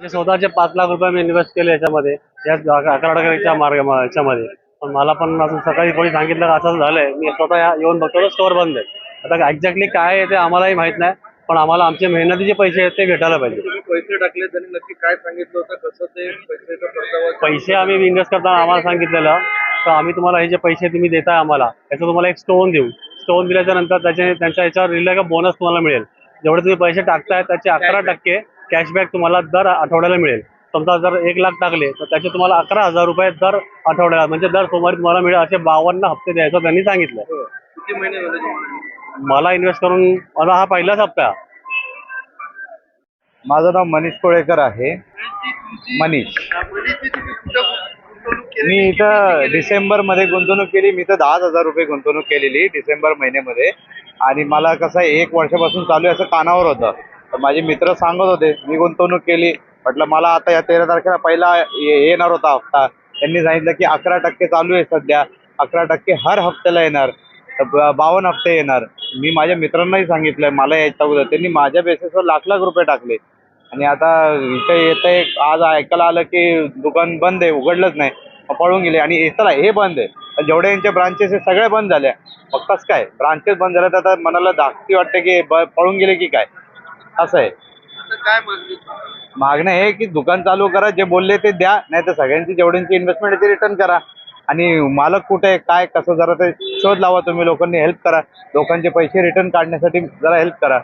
मी स्वतःचे पाच लाख रुपये मी इन्व्हेस्ट केले याच्यामध्ये या अकरा टक्क्याच्या मार्ग याच्यामध्ये. पण मला पण अजून सकाळी कोणी सांगितलं का असं झालंय. मी स्वतः येऊन बघतो स्टोअर बंद आहे. आता एक्झॅक्टली काय आहे ते आम्हालाही माहीत नाही पण आम्हाला आमचे मेहनतीचे पैसे आहेत ते भेटायला पाहिजे. पैसे टाकले त्यांनी नक्की काय सांगितलं होतं कसं ते परतावा पैसे आम्ही इन्व्हेस्ट करताना आम्हाला सांगितलेलं तर आम्ही तुम्हाला हे जे पैसे तुम्ही देताय आम्हाला त्याचं तुम्हाला एक स्टोन देऊ. स्टोन दिल्याच्या नंतर त्याचे त्यांच्या याच्यावर रिलेट बोनस तुम्हाला मिळेल. जेवढे तुम्ही पैसे टाकताय त्याचे अकरा टक्के कॅशबॅक तुम्हाला दर आठवड्याला मिळेल समजा जर एक लाख टाकले तर त्याचे तुम्हाला अकरा हजार रुपये दर आठवड्याला म्हणजे दर सोमवारी तुम्हाला मिळेल असे बावन्न हप्ते द्यायचं त्यांनी सांगितलं हो. किती महिने झाले तुम्हाला? मला इन्व्हेस्ट करून माझा हा पहिलाच हप्ता. माझं नाव मनीष कोळेकर आहे मनीष मनीची तुम्ही कुठं गुंतवणूक केली? मी इथं डिसेंबरमध्ये गुंतवणूक केली मी तर दहा हजार रुपये गुंतवणूक केलेली डिसेंबर महिन्यामध्ये आणि मला कसं आहे एक वर्षापासून चालू आहे असं कानावर होतं तर माझे मित्र सांगत होते मी गुंतवणूक केली. म्हटलं मला आता या तेरा तारखेला पहिला येणार होता हप्ता. त्यांनी सांगितलं की अकरा टक्के चालू आहे सध्या अकरा टक्के हर हप्त्याला येणार तर बावन्न हप्ते येणार. मी माझ्या मित्रांनाही सांगितलं मला यायचं होतं त्यांनी माझ्या बेसिसवर लाख लाख रुपये टाकले. आणि आता इथे येत आज ऐकायला आलं की दुकान बंद आहे उघडलंच नाही पळून गेले. आणि हे चला हे बंद आहे. जेवढे यांचे ब्रांचेस आहे सगळे बंद झाले मग कसं काय? ब्रांचेस बंद झाल्या तर आता मनाला धाकती वाटते की पळून गेले की काय? असं आहे. आता काय मागणी? मागणं हे की दुकान चालू करा जे बोलले ते द्या नाही तर सगळ्यांची जेवढ्यांची इन्व्हेस्टमेंट आहे ती रिटर्न करा. आणि मालक कुठे आहे काय कसं जरा ते शोध लावा तुम्ही लोकांनी हेल्प करा. लोकांचे पैसे रिटर्न काढण्यासाठी जरा हेल्प करा.